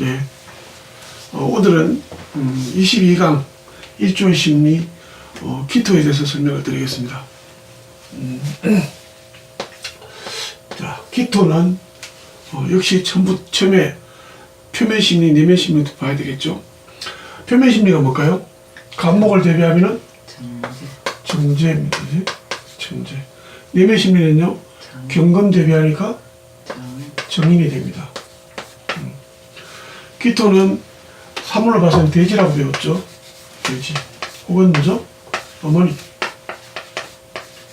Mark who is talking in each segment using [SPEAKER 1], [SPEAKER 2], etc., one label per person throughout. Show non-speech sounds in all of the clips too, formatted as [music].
[SPEAKER 1] 예. 어, 오늘은 음, 22강 일조의 심리 어, 키토에 대해서 설명을 드리겠습니다. 음, [clears throat] 자, 키토는 어, 역시 처음부, 처음에 표면 심리, 내면 심리도 봐야 되겠죠. 표면 심리가 뭘까요? 감목을 대비하면은 정제입니다. 정제. 내면 심리는요, 경금 대비하니까 정인이 됩니다. 음. 키토는 사물로 봐서는 돼지라고 배웠죠. 돼지. 혹은 뭐죠? 어머니.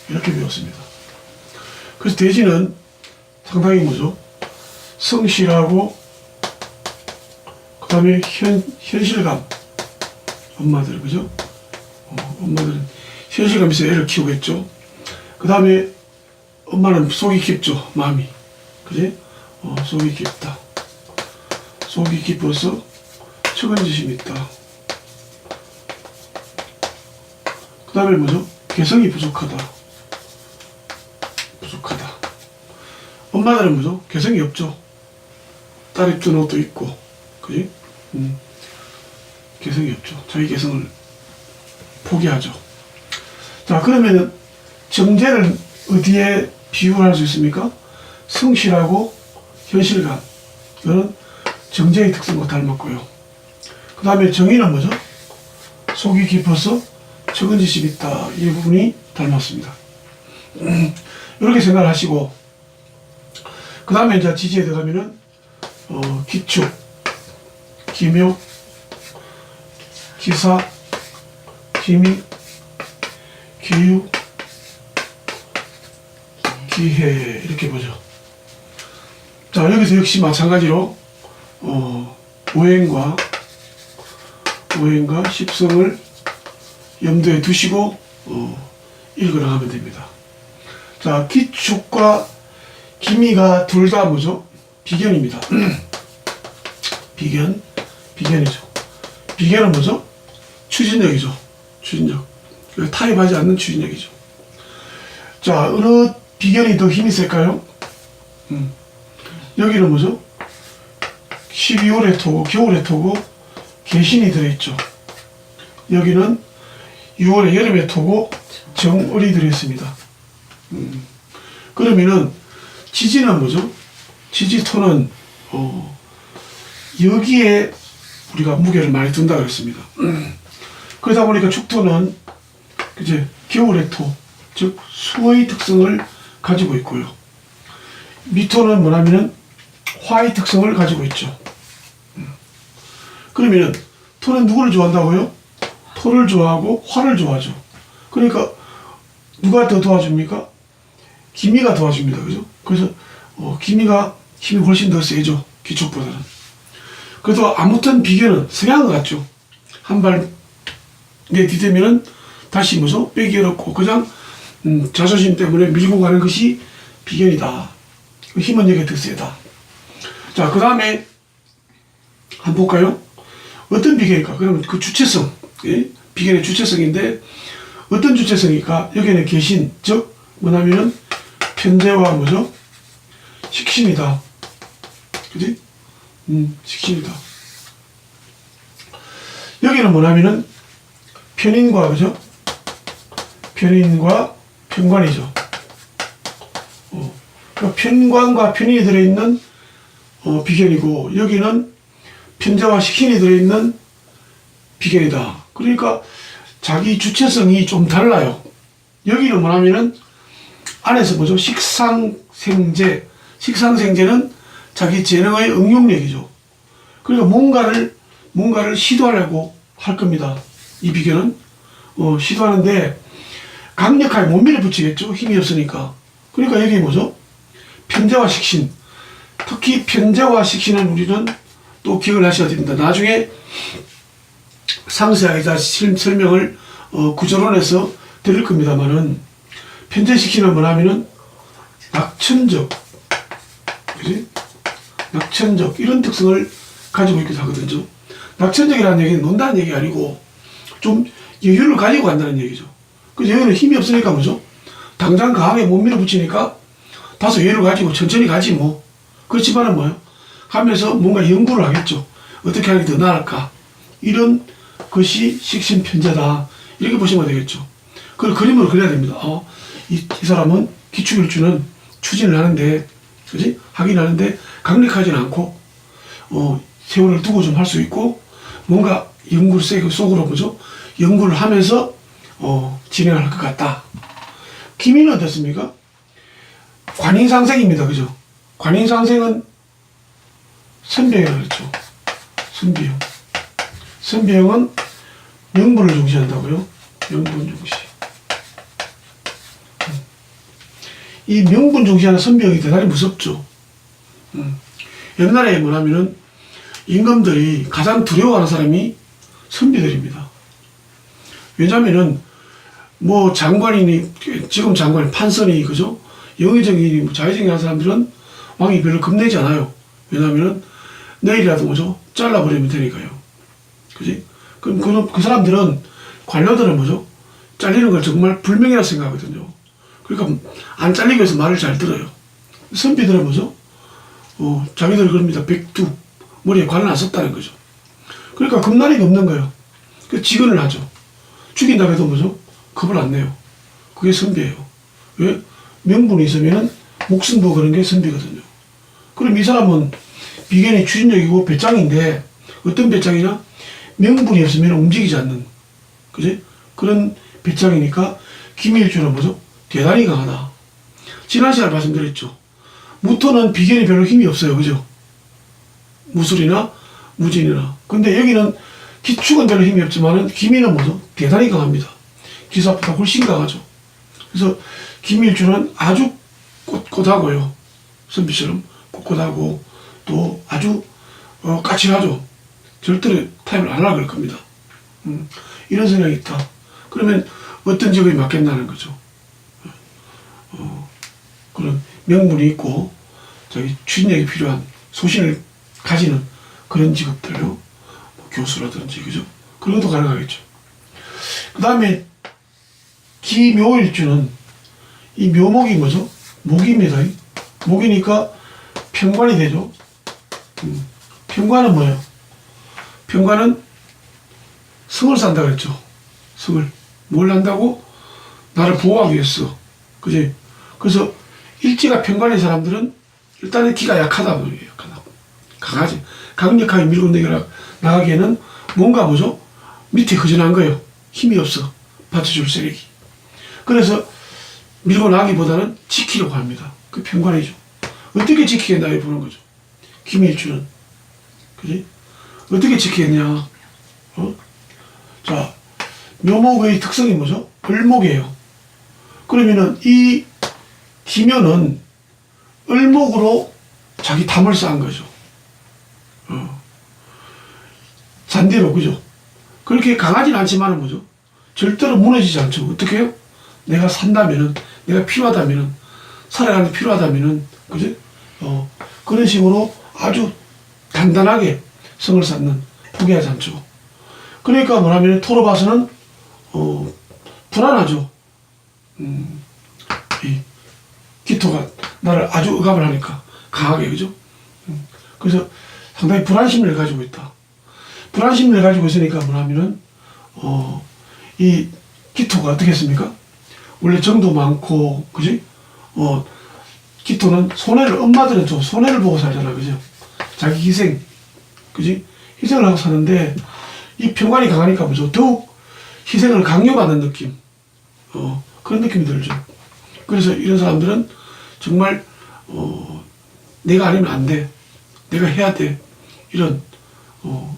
[SPEAKER 1] 이렇게 배웠습니다. 그래서 돼지는 상당히 뭐죠? 성실하고, 그 다음에 현, 현실감. 엄마들, 그죠? 어, 엄마들은 현실감 있어 애를 키우겠죠. 그 다음에 엄마는 속이 깊죠. 마음이. 그지? 어, 속이 깊다. 속이 깊어서 측은지심이 있다. 그 다음에 뭐죠? 개성이 부족하다. 부족하다. 엄마들은 뭐죠? 개성이 없죠. 딸 입던 옷도 있고, 그지? 음. 개성이 없죠. 자기 개성을 포기하죠. 자, 그러면은 정제를 어디에 비유할 수 있습니까? 성실하고 현실감. 이거는 정제의 특성과 닮았고요. 그 다음에 정의는 뭐죠? 속이 깊어서 적은지심 있다. 이 부분이 닮았습니다. 음, [clears throat] 이렇게 생각을 하시고, 그 다음에 이제 지지에 들어가면은, 어, 기축, 기묘, 기사, 기미, 기유, 기해 이렇게 보죠. 자 여기서 역시 마찬가지로 어, 오행과 오행과 십성을 염두에 두시고 어, 읽으라 하면 됩니다. 자 기축과 기미가 둘 다 뭐죠? 비견입니다. [clears throat] 비견, 비견이죠. 비견은 뭐죠? 추진력이죠. 추진력. 타협하지 않는 추진력이죠. 자, 어느 비견이 더 힘이 셀까요? 음. 여기는 뭐죠? 12월의 토고, 겨울의 토고, 개신이 들어있죠. 여기는 6월의 여름의 토고, 정월이 들어있습니다. 음. 그러면은, 지지는 뭐죠? 지지토는, 어, 여기에 우리가 무게를 많이 둔다 그랬습니다. 음. 그러다 보니까 축토는 이제 겨울의 토, 즉 수의 특성을 가지고 있고요. 미토는 뭐냐면은 화의 특성을 가지고 있죠. 음. 그러면은 토는 누구를 좋아한다고요? 토를 좋아하고 화를 좋아하죠. 그러니까 누가 더 도와줍니까? 기미가 도와줍니다. 그죠? 그래서 어, 기미가 힘이 훨씬 더 세죠. 기축보다는. 그래도 아무튼 비교는 성향은 같죠. 한 발 내디디면은 다시 뭐죠? 빼기 어렵고 그냥 음, 자존심 때문에 밀고 가는 것이 비견이다. 힘은 여기 더 세다. 자, 그 다음에 한번 볼까요? 어떤 비견일까? 그러면 그 주체성, 예? 비견의 주체성인데 어떤 주체성일까? 여기는 계신, 즉 뭐냐면은 편재와 뭐죠? 식신이다. 그지? 음, 식신이다. 여기는 뭐냐면은 편인과 그죠? 편인과 편관이죠. 어, 그러니까 편관과 편인이 들어있는 어, 비견이고 여기는 편자와 식신이 들어있는 비견이다. 그러니까 자기 주체성이 좀 달라요. 여기는 뭐냐면은 안에서 뭐죠? 식상생재. 식상생재는 자기 재능의 응용력이죠. 그러니까 뭔가를 뭔가를 시도하려고 할 겁니다. 이 비결은 어, 시도하는데 강력하게 못 밀어붙이겠죠. 힘이 없으니까. 그러니까 여기 뭐죠? 편재와 식신. 특히 편재와 식신은 우리는 또 기억을 하셔야 됩니다. 나중에 상세하게 다시 설명을 어, 구조론에서 드릴 겁니다만은 식신은 뭐냐면은 낙천적, 그지? 낙천적 이런 특성을 가지고 있기도 하거든요. 낙천적이라는 얘기는 논다는 얘기 아니고 좀 여유를 가지고 간다는 얘기죠. 그 여유는 힘이 없으니까 뭐죠? 당장 강하게 못 밀어붙이니까 다소 여유를 가지고 천천히 가지 뭐. 그렇지만은 뭐요? 하면서 뭔가 연구를 하겠죠. 어떻게 하는 게 더 나을까 이런 것이 식신편제다 이렇게 보시면 되겠죠. 그걸 그림으로 그려야 됩니다. 어, 이, 이 사람은 기축일주는 추진을 하는데 그지 하긴 하는데 강력하지는 않고 어, 세월을 두고 좀 할 수 있고 뭔가 연구를 세고 속으로 보죠 연구를 하면서 어, 진행할 것 같다. 김인은 어떻습니까? 관인상생입니다. 그죠? 관인상생은 선배가 그렇죠. 선비형. 선비형은 명분을 중시한다고요? 명분 중시. 음. 이 명분 중시하는 선비형이 대단히 무섭죠. 음. 옛날에 뭐냐면은 임금들이 가장 두려워하는 사람이 선비들입니다. 왜냐면은 뭐 장관이니 지금 장관이 판선이 그죠? 영의정이 뭐 자의정이 하는 사람들은 왕이 별로 겁내지 않아요. 왜냐면은 내일이라도 뭐죠? 잘라버리면 되니까요. 그지? 그럼 그, 그 사람들은 관료들은 뭐죠? 잘리는 걸 정말 불명이라 생각하거든요. 그러니까 안 잘리기 위해서 말을 잘 들어요. 선비들은 뭐죠? 어, 자기들 그럽니다. 백두 머리에 관을 안 썼다는 거죠. 그러니까 겁나니가 없는 거예요. 그 직언을 하죠. 죽인다고 해도 뭐죠? 겁을 안 내요. 그게 선비예요. 왜? 명분이 있으면 목숨도 그런 게 선비거든요. 그럼 이 사람은 비견이 추진력이고 배짱인데 어떤 배짱이냐? 명분이 없으면 움직이지 않는 그지? 그런 배짱이니까 김일주는 뭐죠? 대단히 강하다. 지난 시간에 말씀드렸죠. 무토는 비견이 별로 힘이 없어요. 그죠? 무술이나 무진이나. 근데 여기는 기축은 별로 힘이 없지만은 기민은 뭐죠? 대단히 강합니다. 기사보다 훨씬 강하죠. 그래서 김일주는 아주 꼿꼿하고요. 선비처럼 꼿꼿하고 또 아주 어, 까칠하죠. 절대로 타임을 안 하려 그럴 겁니다. 음, 이런 생각이 있다. 그러면 어떤 직업이 맞겠나는 거죠. 어, 그런 명분이 있고 자기 추진력이 필요한 소신을 가지는 그런 직업들요. 뭐 교수라든지 그죠? 그런 것도 가능하겠죠. 그 다음에 기묘일주는 이 묘목이 뭐죠? 목입니다. 목이니까 편관이 되죠. 음, 편관은 뭐예요? 편관은 성을 산다 그랬죠. 성을. 뭘 한다고? 나를 보호하기 위해서. 그지? 그래서 일지가 편관인 사람들은 일단은 기가 약하다 보니 약하다. 강하지. 강력하게 밀고 내려 나가기에는 뭔가 뭐죠? 밑에 허전한 거예요. 힘이 없어. 받쳐줄 세력이. 그래서 밀고 나기보다는 지키려고 합니다. 그 편관이죠. 어떻게 지키겠나 보는 거죠. 김일주는. 그지? 어떻게 지키겠냐. 어? 자, 묘목의 특성이 뭐죠? 을목이에요. 그러면은 이 기묘는 을목으로 자기 담을 쌓은 거죠. 어. 잔대로, 그죠? 그렇게 강하진 않지만은 뭐죠? 절대로 무너지지 않죠. 어떻게 해요? 내가 산다면은, 내가 필요하다면은, 살아가는 데 필요하다면은, 그죠? 어, 그런 식으로 아주 단단하게 성을 쌓는, 포기하지 않죠. 그러니까 뭐냐면, 토로 봐서는, 어, 불안하죠. 음, 이 기토가 나를 아주 억압을 하니까, 강하게, 그죠? 음, 그래서 상당히 불안심을 가지고 있다. 불안심을 가지고 있으니까 뭐냐면은, 어, 이 기토가 어떻게 했습니까? 원래 정도 많고, 그지? 어, 기토는 손해를, 엄마들은 좀 손해를 보고 살잖아, 그죠? 자기 희생, 그지? 희생을 하고 사는데, 이 평관이 강하니까 뭐죠? 더욱 희생을 강요받는 느낌, 어, 그런 느낌이 들죠. 그래서 이런 사람들은 정말, 어, 내가 아니면 안 돼. 내가 해야 돼. 이런, 어,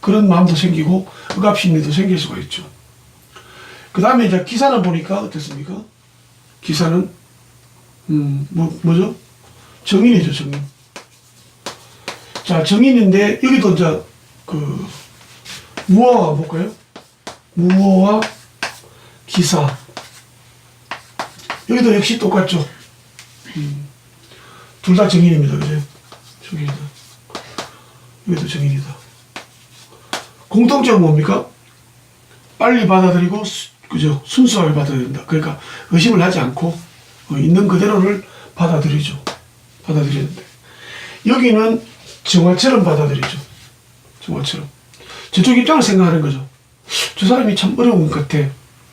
[SPEAKER 1] 그런 마음도 생기고, 억압심리도 생길 수가 있죠. 그 다음에 이제 기사는 보니까 어떻습니까? 기사는, 음, 뭐, 뭐죠? 정인이죠, 정인. 자, 정인인데, 여기도 이제, 그, 무어가 볼까요? 무어와 기사. 여기도 역시 똑같죠. 음, 둘다 정인입니다, 그죠? 정인이다. 여기도 정인이다. 공통점은 뭡니까? 빨리 받아들이고 수- 그죠 순수하게 받아들인다. 그러니까 의심을 하지 않고 어, 있는 그대로를 받아들이죠. 받아들이는데 여기는 정화처럼 받아들이죠. 정화처럼. 저쪽 입장을 생각하는 거죠. 저 사람이 참 어려운 것 같아.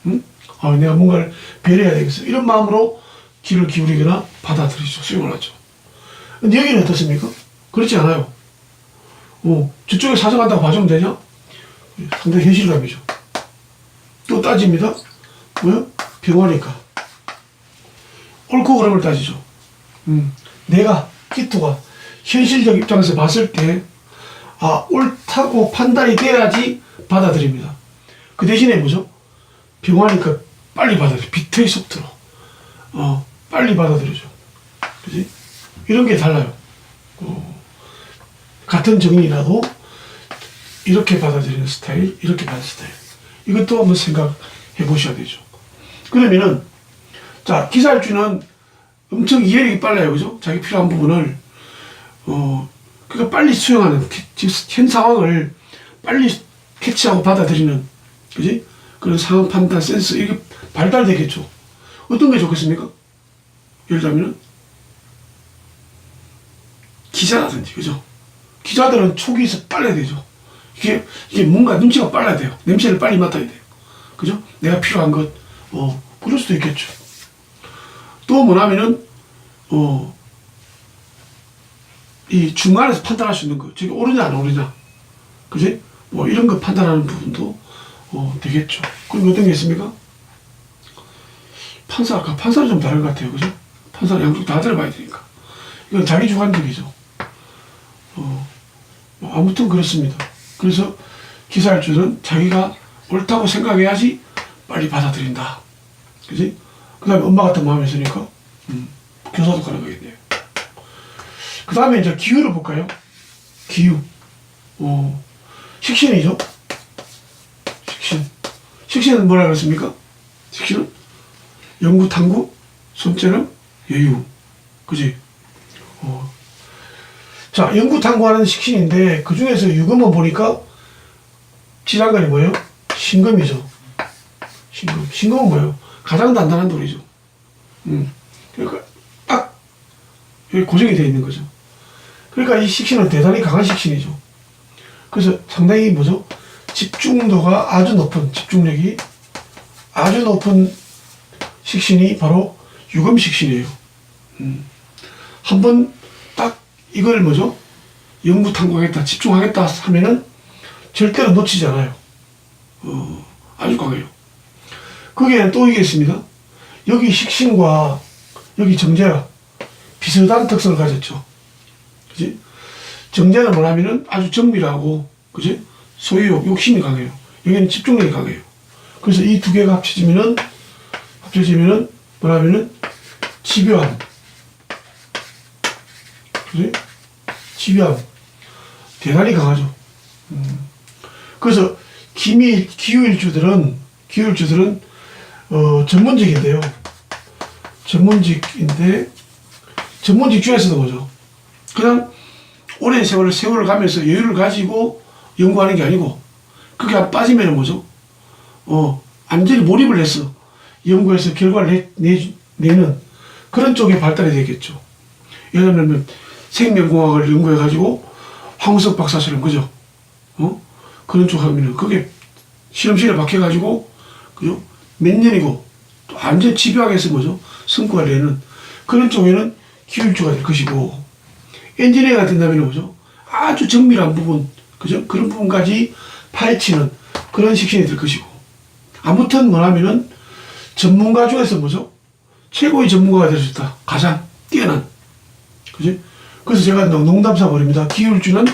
[SPEAKER 1] 응? 아, 내가 뭔가를 배려해야 되겠어. 이런 마음으로 귀를 기울이거나 받아들이죠. 수용을 하죠. 근데 여기는 어떻습니까? 그렇지 않아요. 어, 저쪽에 사정한다고 봐주면 되냐? 상당히 현실감이죠. 또 따집니다. 뭐요? 병화니까. 옳고 그름을 따지죠. 음, 내가, 키토가 현실적 입장에서 봤을 때, 아, 옳다고 판단이 돼야지 받아들입니다. 그 대신에 뭐죠? 병화니까 빨리 받아들여. 비트의 속도로. 어, 빨리 받아들여줘. 그지? 이런 게 달라요. 어, 같은 정의라도 이렇게 받아들이는 스타일, 이렇게 받는 스타일. 이것도 한번 생각해 보셔야 되죠. 그러면은, 자, 기살주는 엄청 이해력이 빨라요. 그죠? 자기 필요한 부분을, 어, 그러니까 빨리 수용하는, 현 상황을 빨리 캐치하고 받아들이는, 그지? 그런 상황 판단 센스, 이게 발달되겠죠. 어떤 게 좋겠습니까? 예를 들자면은, 기자라든지, 그죠? 기자들은 초기에서 빨라야 되죠. 이게, 이게 뭔가 눈치가 빨라야 돼요. 냄새를 빨리 맡아야 돼요. 그죠? 내가 필요한 것, 어, 그럴 수도 있겠죠. 또 뭐냐면은, 어, 이 중간에서 판단할 수 있는 거. 저게 옳으냐, 안 옳으냐. 그지? 뭐 이런 거 판단하는 부분도, 어, 되겠죠. 그럼 어떤 게 있습니까? 판사, 아까 판사는 좀 다른 것 같아요. 그죠? 판사는 양쪽 다 들어봐야 되니까. 이건 자기 주관적이죠. 어, 뭐 아무튼 그렇습니다. 그래서 기사할 줄은 자기가 옳다고 생각해야지 빨리 받아들인다. 그지? 그 다음에 엄마 같은 마음이 있으니까, 음, 교사도 가능하겠네요. 그 다음에 이제 기후를 볼까요? 기후. 어, 식신이죠? 식신. 식신은 뭐라 그랬습니까? 식신은 연구, 탐구, 손재능, 여유. 그지? 어. 자, 연구 탐구하는 식신인데, 그 중에서 유금은 보니까, 지장간이 뭐예요? 신금이죠. 신금. 신금은 뭐예요? 가장 단단한 돌이죠. 음. 그러니까, 딱, 여기 고정이 되어 있는 거죠. 그러니까 이 식신은 대단히 강한 식신이죠. 그래서 상당히 뭐죠? 집중도가 아주 높은, 집중력이 아주 높은 식신이 바로 유금 식신이에요. 음. 한번 딱 이걸 뭐죠? 탐구하겠다, 집중하겠다 하면은 절대로 놓치지 않아요. 어, 아주 강해요. 거기에는 또 이게 있습니다. 여기 식신과 여기 정제가 비슷한 특성을 가졌죠. 그지? 정제는 뭐냐면은 아주 정밀하고, 그지? 소유욕, 욕심이 강해요. 여기는 집중력이 강해요. 그래서 이 두 개가 합쳐지면은, 합쳐지면은 뭐냐면은 집요함. 그지? 집요함. 대단히 강하죠. 음. 그래서 기미, 기후일주들은, 기후일주들은, 어, 전문직인데요. 전문직인데, 전문직 중에서도 뭐죠? 그냥 오랜 세월을 세월을 가면서 여유를 가지고 연구하는 게 아니고, 그게 안 빠지면 뭐죠? 어, 완전히 몰입을 해서 연구해서 결과를 내, 내, 내는 그런 쪽에 발달이 되겠죠. 예를 들면 생명공학을 연구해 가지고 황우석 박사처럼 그죠? 어? 그런 쪽 하면은 그게 실험실에 박혀 가지고 그죠? 몇 년이고 또 완전 집요하게 해서 뭐죠? 성과를 내는 그런 쪽에는 기울주가 될 것이고 엔지니어가 된다면 뭐죠? 아주 정밀한 부분 그죠? 그런 부분까지 파헤치는 그런 식신이 될 것이고 아무튼 뭐냐면은 전문가 중에서 뭐죠? 최고의 전문가가 될 수 있다. 가장 뛰어난. 그지? 그래서 제가 농- 농담삼아 버립니다. 기울주는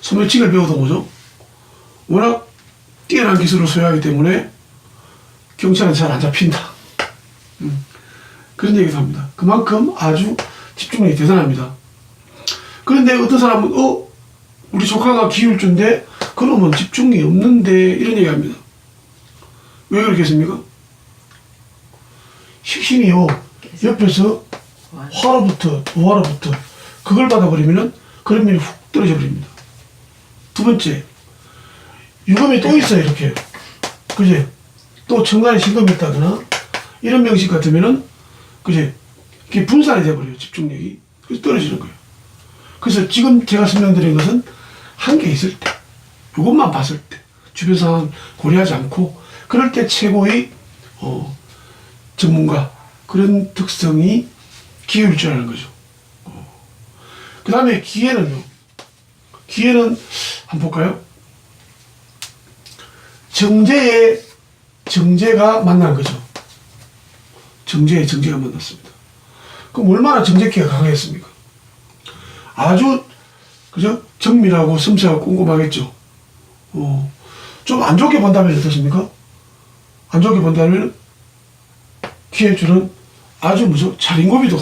[SPEAKER 1] 소매치기를 배워도 뭐죠? 워낙 뛰어난 기술을 소유하기 때문에 경찰은 잘 안 잡힌다. 음, 그런 얘기도 합니다. 그만큼 아주 집중력이 대단합니다. 그런데 어떤 사람은, 어? 우리 조카가 기울주인데, 그놈은 집중력이 없는데, 이런 얘기 합니다. 왜 그렇겠습니까? 식신이요, 옆에서 화로부터, 우화로부터, 그걸 받아버리면은, 그런 면이 훅 떨어져 버립니다. 두 번째, 유금이 또 있어요, 이렇게. 그지? 또 천간에 신금이 있다거나, 이런 명식 같으면은, 그지? 이게 분산이 돼버려요, 집중력이. 그래서 떨어지는 거예요. 그래서 지금 제가 설명드린 것은 한계 있을 때, 이것만 봤을 때 주변 상황 고려하지 않고 그럴 때 최고의 어, 전문가 그런 특성이 기회일 줄 아는 거죠. 그 다음에 기회는요. 기회는 한번 볼까요? 정제의 정제가 만난 거죠. 정제의 정제가 만났습니다. 그럼 얼마나 정제기가 강했습니까? 아주 그죠? 정밀하고 섬세하고 꼼꼼하겠죠. 어, 좀 안 좋게 본다면 어떻습니까? 안 좋게 본다면 기회주는 아주 무슨 자린고비도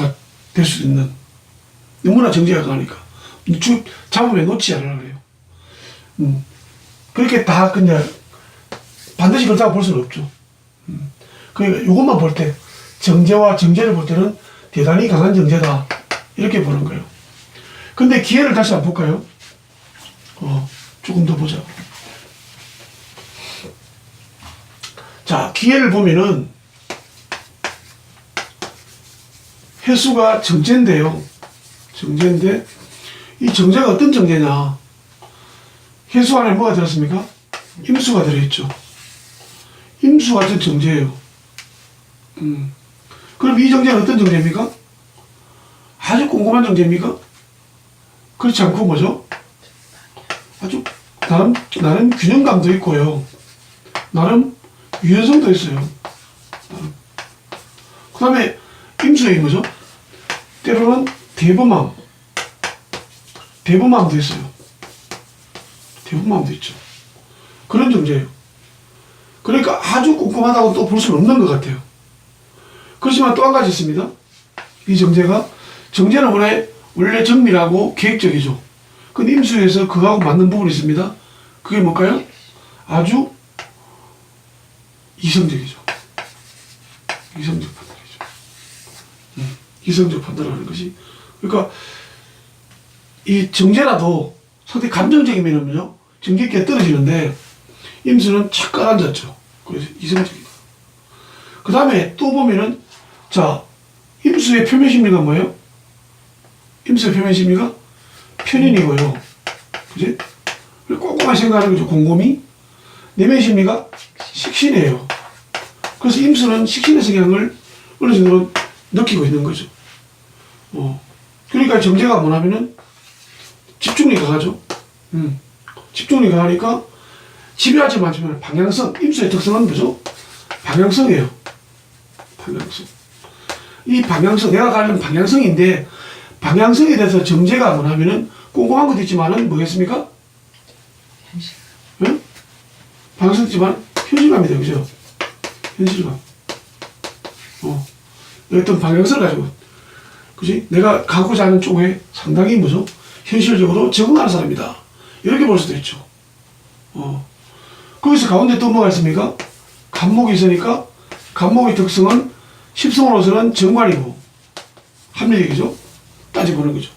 [SPEAKER 1] 될 수 있는 너무나 정제가 강하니까 쭉 잡으면 놓지 않으려고 그래요. 음, 그렇게 다 그냥 반드시 그렇다고 볼 수는 없죠. 음, 그러니까 이것만 볼 때 정제와 정제를 볼 때는 대단히 강한 정제다 이렇게 보는 거예요. 근데 기회를 다시 한번 볼까요? 어, 조금 더 보자. 자, 기회를 보면은 해수가 정제인데요. 정제인데 이 정제가 어떤 정제냐? 해수 안에 뭐가 들었습니까? 임수가 들어있죠. 임수 같은 정제예요. 음. 그럼 이 정제는 어떤 정제입니까? 아주 꼼꼼한 정제입니까? 그렇지 않고 뭐죠? 아주 나름 나름 균형감도 있고요. 나름 유연성도 있어요. 그 다음에 임수의 뭐죠? 때로는 대범함, 대범함도 있어요. 대범함도 있죠. 그런 정제예요. 그러니까 아주 꼼꼼하다고 또 볼 수는 없는 것 같아요. 그렇지만 또 한 가지 있습니다. 이 정제가 정제는 원래 원래 정밀하고 계획적이죠. 그 임수에서 그하고 맞는 부분이 있습니다. 그게 뭘까요? 아주 이성적이죠. 이성적 판단이죠. 음, 이성적 판단하는 것이 그러니까 이 정제라도 상당히 감정적이면은요 정제기가 떨어지는데 임수는 착 깔아앉았죠. 그래서 이성적이다. 그 다음에 또 보면은 자 임수의 표면 심리가 뭐예요? 임수의 표면 심리가 편인이고요. 그지? 꼼꼼한 생각하는 거죠. 곰곰이. 내면 심리가 식신이에요. 그래서 임수는 식신의 성향을 어느 정도 느끼고 있는 거죠. 어. 그러니까 정제가 뭐냐면은 집중력이 강하죠. 음. 집중력이 강하니까 집요하지 않지만 방향성, 임수의 특성은 뭐죠? 방향성이에요. 방향성. 이 방향성, 내가 가는 방향성인데 방향성에 대해서 정제가 뭐냐면은 꼼꼼한 것도 있지만은 뭐겠습니까? 응? 방향성 있지만 현실감이 되죠. 그죠? 현실감. 어. 어떤 방향성을 가지고. 그지? 내가 가고자 하는 쪽에 상당히 뭐죠? 현실적으로 적응하는 사람이다. 이렇게 볼 수도 있죠. 어. 거기서 가운데 또 뭐가 있습니까? 간목이 있으니까 간목의 특성은 십성으로서는 정관이고 합리적이죠. 따져보는 거죠.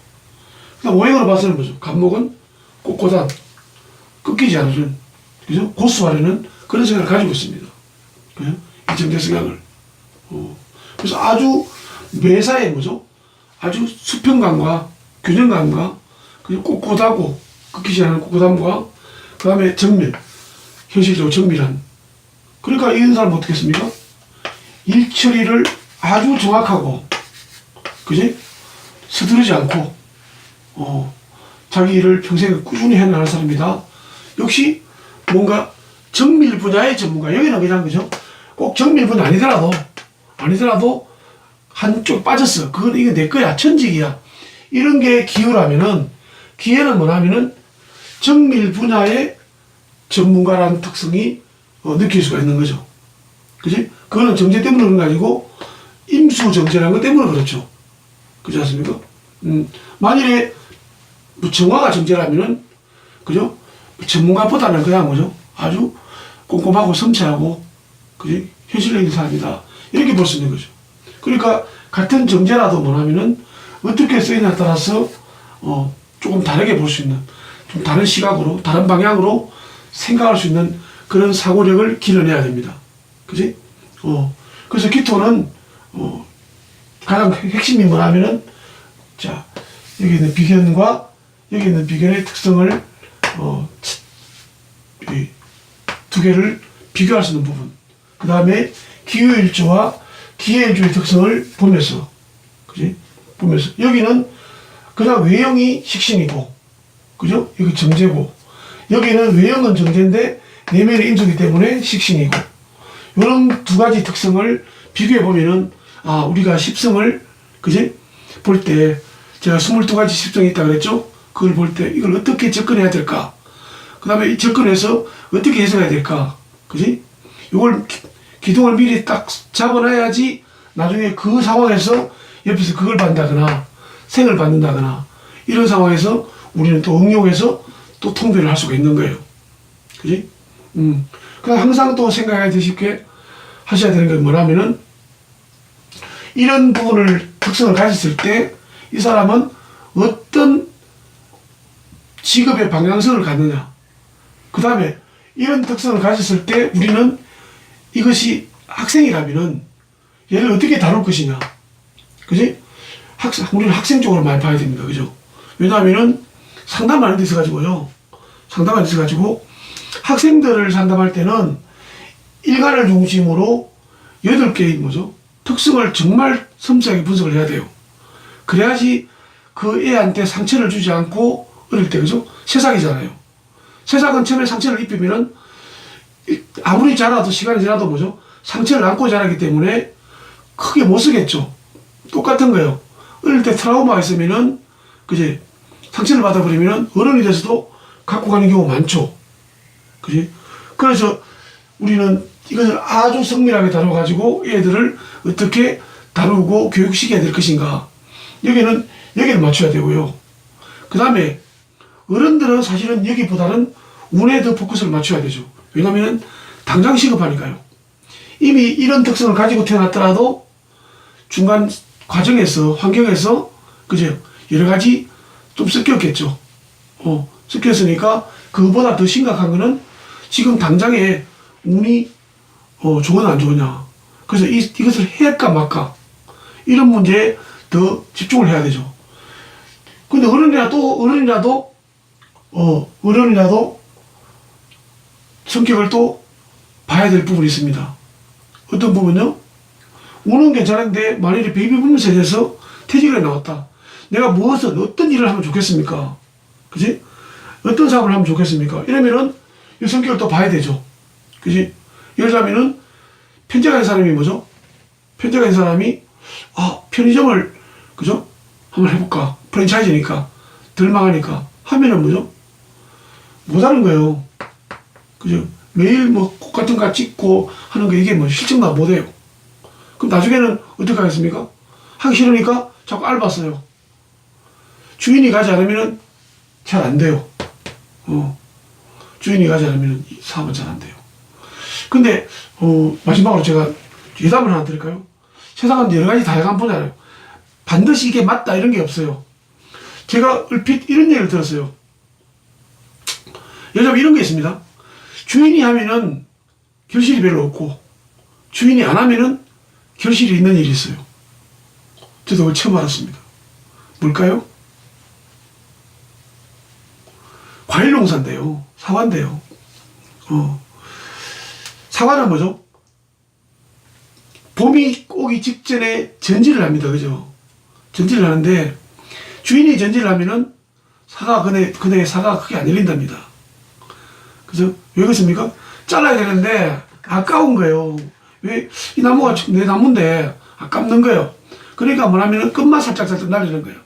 [SPEAKER 1] 그다음 오행으로 봐서는 뭐죠? 간목은 꼿꼿한 꺾이지 않으는 그죠? 고수하려는 그런 생각을 가지고 있습니다. 그죠? 이 정대 성향을. 어. 그래서 아주 매사에 뭐죠? 아주 수평감과 균형감과 그리고 꼿꼿하고 꺾이지 않은 꼿꼿함과 그 다음에 정밀, 현실적으로 정밀한. 그러니까 이런 사람은 어떻게 했습니까? 일처리를 아주 정확하고, 그지? 서두르지 않고, 어, 자기 일을 평생 꾸준히 해나가는 사람이다. 역시 뭔가 정밀 분야의 전문가. 여기는 그냥 그죠? 꼭 정밀 분야 아니더라도, 아니더라도 한쪽 빠졌어. 그건 이게 내 거야. 천직이야. 이런 게 기후라면은, 기회는 뭐냐면은 정밀 분야의 전문가라는 특성이 어, 느낄 수가 있는 거죠. 그지? 그거는 정제 때문에 그런 거 아니고 임수 정제라는 것 때문에 그렇죠. 그렇지 않습니까? 음, 만일에 뭐 정화가 정제라면은 그죠? 전문가보다는 그냥 뭐죠? 아주 꼼꼼하고 섬세하고 그지? 현실적인 사람이다. 이렇게 볼 수 있는 거죠. 그러니까 같은 정제라도 뭐냐면은 어떻게 쓰이냐에 따라서 어, 조금 다르게 볼 수 있는 좀 다른 시각으로 다른 방향으로 생각할 수 있는 그런 사고력을 길러내야 됩니다. 그지? 어, 그래서 기토는, 어, 가장 핵심이 뭐냐면은, 자, 여기 있는 비견과 여기 있는 비견의 특성을, 어, 차- 두 개를 비교할 수 있는 부분. 그 다음에 기후일조와 기해일조의 특성을 보면서, 그지? 보면서. 여기는 그냥 외형이 식신이고, 그죠? 여기 정제고, 여기는 외형은 정제인데 내면의 인수기 때문에 식신이고, 이런 두 가지 특성을 비교해 보면은, 아, 우리가 십성을, 그지? 볼 때, 제가 22가지 십성이 있다 그랬죠? 그걸 볼 때 이걸 어떻게 접근해야 될까? 그 다음에 이 접근해서 어떻게 해석해야 될까? 그지? 이걸 기- 기둥을 미리 딱 잡아놔야지 나중에 그 상황에서 옆에서 그걸 받는다거나 생을 받는다거나 이런 상황에서 우리는 또 응용해서 또 통변을 할 수가 있는 거예요. 그지? 음. 그 항상 또 생각해 두십게 하셔야 되는 게 뭐냐면은 이런 부분을 특성을 가졌을 때 이 사람은 어떤 직업의 방향성을 갖느냐. 그 다음에 이런 특성을 가졌을 때 우리는 이것이 학생이라면은 얘를 어떻게 다룰 것이냐. 그지? 학생, 우리는 학생 쪽으로 많이 봐야 됩니다. 그죠? 왜냐하면은 상담 많은 데 있어가지고요. 상담 많은 데 있어가지고 학생들을 상담할 때는 일간을 중심으로 여덟 개의 뭐죠? 특성을 정말 섬세하게 분석을 해야 돼요. 그래야지 그 애한테 상처를 주지 않고 어릴 때 그죠? 새싹이잖아요. 새싹은 처음에 상처를 입히면은 이- 아무리 자라도 시간이 지나도 뭐죠? 상처를 안고 자라기 때문에 크게 못 쓰겠죠. 똑같은 거예요. 어릴 때 트라우마가 있으면은 그지 상처를 받아버리면은 어른이 돼서도 갖고 가는 경우가 많죠. 그지? 그래서 우리는 이것을 아주 성밀하게 다뤄가지고 얘들을 어떻게 다루고 교육시켜야 될 것인가. 여기는 여기를 맞춰야 되고요. 그 다음에 어른들은 사실은 여기보다는 운에 더 포커스를 맞춰야 되죠. 왜냐하면 당장 시급하니까요. 이미 이런 특성을 가지고 태어났더라도 중간 과정에서 환경에서 그죠 여러 가지 좀 섞였겠죠. 어 섞였으니까 그보다 더 심각한 거는 지금 당장에 운이 어 좋으냐 안 좋으냐. 그래서 이, 이것을 할까 말까 이런 문제에 더 집중을 해야 되죠. 근데 어른이라도 어른이라도 어 어른이라도 성격을 또 봐야 될 부분이 있습니다. 어떤 부분요? 우는 괜찮은데 만일에 베이비붐 세대에서 퇴직을 해 나왔다. 내가 무엇을 어떤 일을 하면 좋겠습니까? 그지? 어떤 사업을 하면 좋겠습니까? 이러면은 이 성격을 또 봐야 되죠. 그지? 편제가 된 사람이 뭐죠? 편제가 된 사람이 아 편의점을 그죠? 한번 해볼까? 프랜차이즈니까 덜 망하니까 하면은 뭐죠? 못하는 거예요. 그죠? 매일 뭐곡 같은 거 찍고 하는 거 이게 뭐 실증나 못해요. 그럼 나중에는 어떻게 하겠습니까? 하기 싫으니까 자꾸 알바 써요. 주인이 가지 않으면은 잘안 돼요. 어. 주인이 가지 않으면 이 사업은 잘 안 돼요. 근데 어, 마지막으로 제가 예답을 하나 드릴까요? 세상은 여러 가지 다양한 분야예요. 반드시 이게 맞다 이런 게 없어요. 제가 얼핏 이런 얘기를 들었어요. 여자분 이런 게 있습니다. 주인이 하면은 결실이 별로 없고 주인이 안 하면은 결실이 있는 일이 있어요. 저도 그걸 처음 알았습니다. 뭘까요? 과일 농사인데요. 사과인데요. 어. 사과는 뭐죠? 봄이 오기 직전에 전지를 합니다. 그죠? 전지를 하는데 주인이 전지를 하면은 사과 그네 그네 사과가 크게 안 열린답니다. 그죠? 왜 그렇습니까? 잘라야 되는데 아까운 거예요. 왜 이 나무가 내 나무인데 아깝는 거예요. 그러니까 뭐냐면은 끝만 살짝 살짝 날리는 거예요.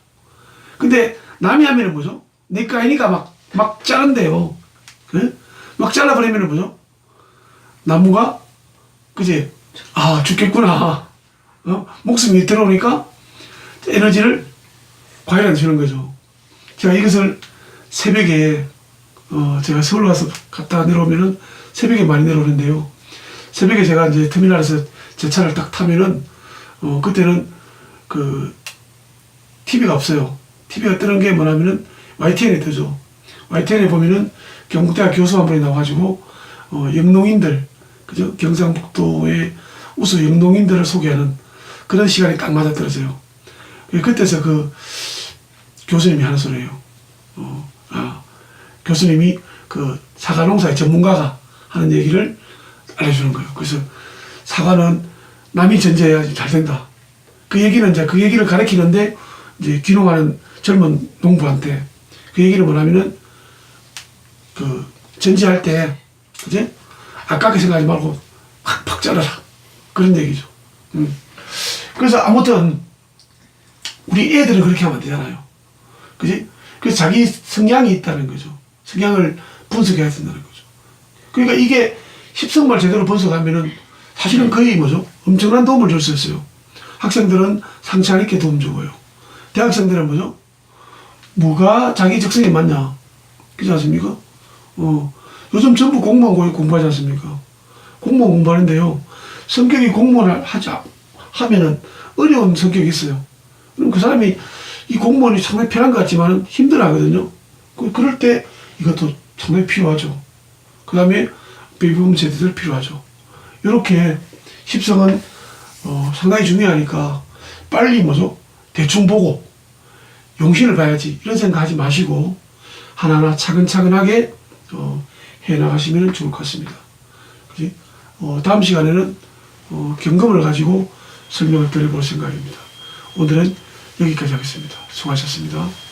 [SPEAKER 1] 근데 남이 하면은 뭐죠? 내 거아니까 막, 막 자른대요. 그래? 막 잘라버리면은 뭐죠? 나무가, 그지? 아, 죽겠구나. 어? 목숨이 들어오니까 에너지를 과일한테 주는 거죠. 제가 이것을 새벽에, 어, 제가 서울 가서 갔다 내려오면은 새벽에 많이 내려오는데요. 새벽에 제가 이제 터미널에서 제 차를 딱 타면은, 어, 그때는 그, TV가 없어요. TV가 뜨는 게 뭐냐면은 YTN에 뜨죠. YTN에 보면은 경북대학 교수 한 분이 나와가지고 어, 영농인들 그죠 경상북도의 우수 영농인들을 소개하는 그런 시간이 딱 맞아 떨어져요. 그때서 그 교수님이 하는 소리예요. 어, 아, 교수님이 그 사과 농사의 전문가가 하는 얘기를 알려주는 거예요. 그래서 사과는 남이 전제해야지 잘 된다. 그 얘기는 이제 그 얘기를 가르치는데 이제 귀농하는 젊은 농부한테 그 얘기를 뭐냐면은 그 전지할 때 이제 아깝게 생각하지 말고 팍팍 자라라 그런 얘기죠. 음. 그래서 아무튼 우리 애들은 그렇게 하면 안 되잖아요. 그지? 그래서 자기 성향이 있다는 거죠. 성향을 분석해야 된다는 거죠. 그러니까 이게 십성말 제대로 분석하면은 사실은 거의 뭐죠? 엄청난 도움을 줄 수 있어요. 학생들은 상처 있게 도움 주고요. 대학생들은 뭐죠? 뭐가 자기 적성에 맞냐? 그렇지 않습니까? 어, 요즘 전부 공무원 고- 공부하지 않습니까? 공무원 공부하는데요. 성격이 공무원을 하자 하면은 어려운 성격이 있어요. 그럼 그 사람이 이 공무원이 상당히 편한 것 같지만 힘들어 하거든요. 그, 그럴 때 이것도 상당히 필요하죠. 그 다음에 베이비붐 세대들 필요하죠. 이렇게 십성은 어, 상당히 중요하니까 빨리 뭐죠? 대충 보고 용신을 봐야지 이런 생각하지 마시고 하나하나 차근차근하게 어, 해 나가시면 좋을 것 같습니다. 그지? 어, 다음 시간에는 어, 경금을 가지고 설명을 드려볼 생각입니다. 오늘은 여기까지 하겠습니다. 수고하셨습니다.